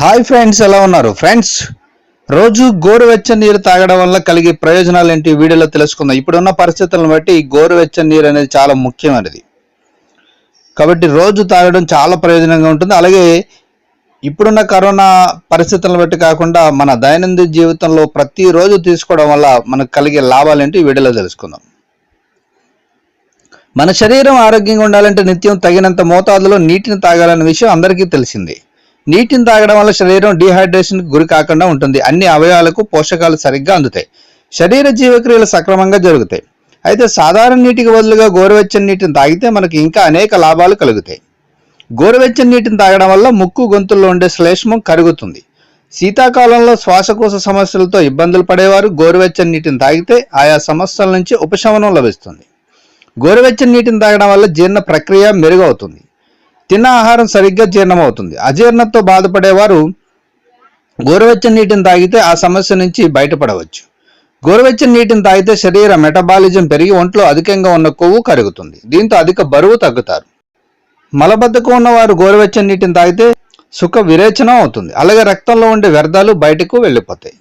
Hi friends ఎలా ఉన్నారు? Friends రోజు గోరువెచ్చని నీరు తాగడం వల్ల కలిగే ప్రయోజనాలు ఏంటి? వీడియోలో తెలుసుకుందాం. ఇప్పుడున్న పరిస్థితులను బట్టి ఈ గోరువెచ్చని నీరు అనేది చాలా ముఖ్యమైనది. కాబట్టి రోజు తాగడం చాలా ప్రయోజనంగా ఉంటుంది. అలాగే ఇప్పుడున్న కరోనా పరిస్థితులను బట్టి కాకుండా మన దైనందిన జీవితంలో ప్రతిరోజు తీసుకోవడం వల్ల మనకు కలిగే లాభాలు ఏంటి వీడియోలో తెలుసుకుందాం. మన శరీరం ఆరోగ్యంగా ఉండాలంటే నిత్యం తగినంత మోతాదులో నీటిని తాగాలనే విషయం అందరికీ తెలిసింది. నీటిని తాగడం వల్ల శరీరం డీహైడ్రేషన్కి గురి కాకుండా ఉంటుంది. అన్ని అవయవాలకు పోషకాలు సరిగ్గా అందుతాయి. శరీర జీవక్రియలు సక్రమంగా జరుగుతాయి. అయితే సాధారణ నీటికి బదులుగా గోరువెచ్చని నీటిని తాగితే మనకి ఇంకా అనేక లాభాలు కలుగుతాయి. గోరువెచ్చని నీటిని తాగడం వల్ల ముక్కు గొంతుల్లో ఉండే శ్లేష్మం కరుగుతుంది. శీతాకాలంలో శ్వాసకోశ సమస్యలతో ఇబ్బందులు పడేవారు గోరువెచ్చని నీటిని తాగితే ఆయా సమస్యల నుంచి ఉపశమనం లభిస్తుంది. గోరువెచ్చని నీటిని తాగడం వల్ల జీర్ణ ప్రక్రియ మెరుగవుతుంది. తిన్న ఆహారం సరిగ్గా జీర్ణమవుతుంది. అజీర్ణంతో బాధపడేవారు గోరువెచ్చని నీటిని తాగితే ఆ సమస్య నుంచి బయటపడవచ్చు. గోరువెచ్చని నీటిని తాగితే శరీర మెటబాలిజం పెరిగి ఒంట్లో అధికంగా ఉన్న కొవ్వు కరుగుతుంది. దీంతో అధిక బరువు తగ్గుతారు. మలబద్ధకం ఉన్నవారు గోరువెచ్చని నీటిని తాగితే సుఖ విరేచనం అవుతుంది. అలాగే రక్తంలో ఉండే వ్యర్థాలు బయటకు వెళ్ళిపోతాయి.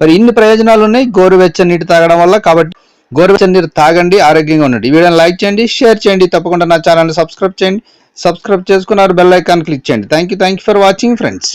మరి ఇన్ని ప్రయోజనాలు ఉన్నాయి గోరువెచ్చని నీటి తాగడం వల్ల. కాబట్టి గోరువెచ్చని నీరు తాగండి ఆరోగ్యంగా ఉండండి. ఈ వీడియోని లైక్ చేయండి షేర్ చేయండి. తప్పకుండా నా ఛానల్ని సబ్స్క్రైబ్ చేయండి. సబ్స్క్రైబ్ చేసుకున్నారు బెల్ ఐకాన్ క్లిక్ చేయండి. Thank you thank you for watching friends